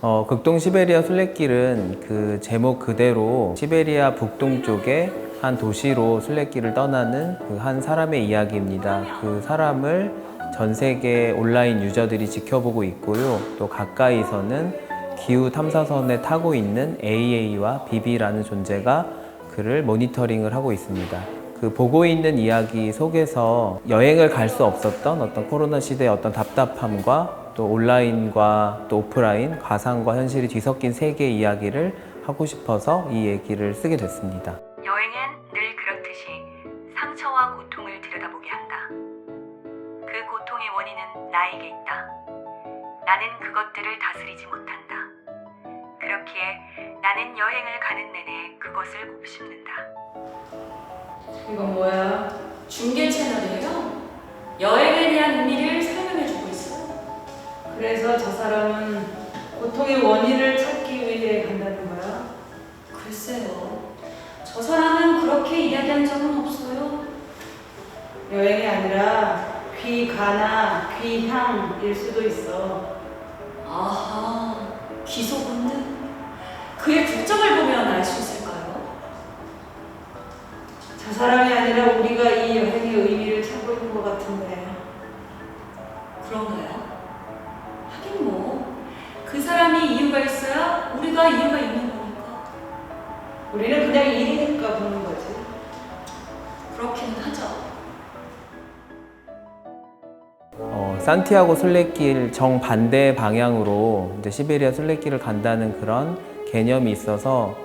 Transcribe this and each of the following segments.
어, 극동 시베리아 순례길은 그 제목 그대로 시베리아 북동쪽의 한 도시로 순례길을 떠나는 그 한 사람의 이야기입니다. 그 사람을 전 세계 온라인 유저들이 지켜보고 있고요. 또 가까이서는 기후 탐사선에 타고 있는 AA와 BB라는 존재가 그를 모니터링을 하고 있습니다. 그 보고 있는 이야기 속에서 여행을 갈 수 없었던 어떤 코로나 시대의 어떤 답답함과 또 온라인과 또 오프라인, 가상과 현실이 뒤섞인 세계 이야기를 하고 싶어서 이 얘기를 쓰게 됐습니다. 여행은 늘 그렇듯이 상처와 고통을 들여다보게 한다. 그 고통의 원인은 나에게 있다. 나는 그것들을 다스리지 못한다. 그렇기에 나는 여행을 가는 내내 그것을 곱씹는다. 이건 뭐야? 중계 채널이에요. 여행에 대한 의미를. 저 사람은 고통의 원인을 찾기 위해 간다는 거야? 글쎄요. 저 사람은 그렇게 이야기한 적은 없어요. 여행이 아니라 귀가나 귀향일 수도 있어. 아하, 기소 본능. 그의 국적을 보면 알 수 있을까요? 저 사람이 아니라 우리가 이 여행의 의미를 찾고 있는 것 같은데. 사람이 이유가 있어야 우리가 이유가 있는 거니까. 우리는 그냥 일이니까 보는 거지. 그렇기는 하죠. 어, 산티아고 순례길 정반대 방향으로 이제 시베리아 순례길을 간다는 그런 개념이 있어서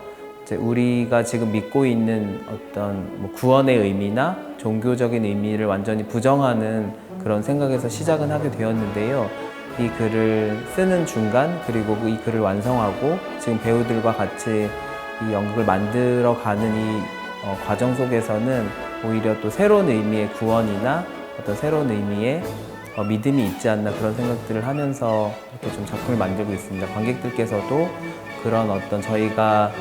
이제 우리가 지금 믿고 있는 어떤 뭐 구원의 의미나 종교적인 의미를 완전히 부정하는 그런 생각에서 시작은 하게 되었는데요. 이 글을 쓰는 중간 그리고 이 글을 완성하고 지금 배우들과 같이 이 연극을 만들어 가는 이 어, 과정 속에서는 오히려 또 새로운 의미의 구원이나 어떤 새로운 의미의 어, 믿음이 있지 않나 그런 생각들을 하면서 이렇게 좀 작품을 만들고 있습니다. 관객들께서도 그런 어떤 저희가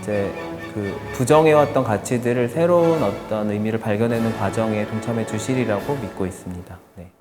이제 그 부정해왔던 가치들을 새로운 어떤 의미를 발견하는 과정에 동참해 주시리라고 믿고 있습니다. 네.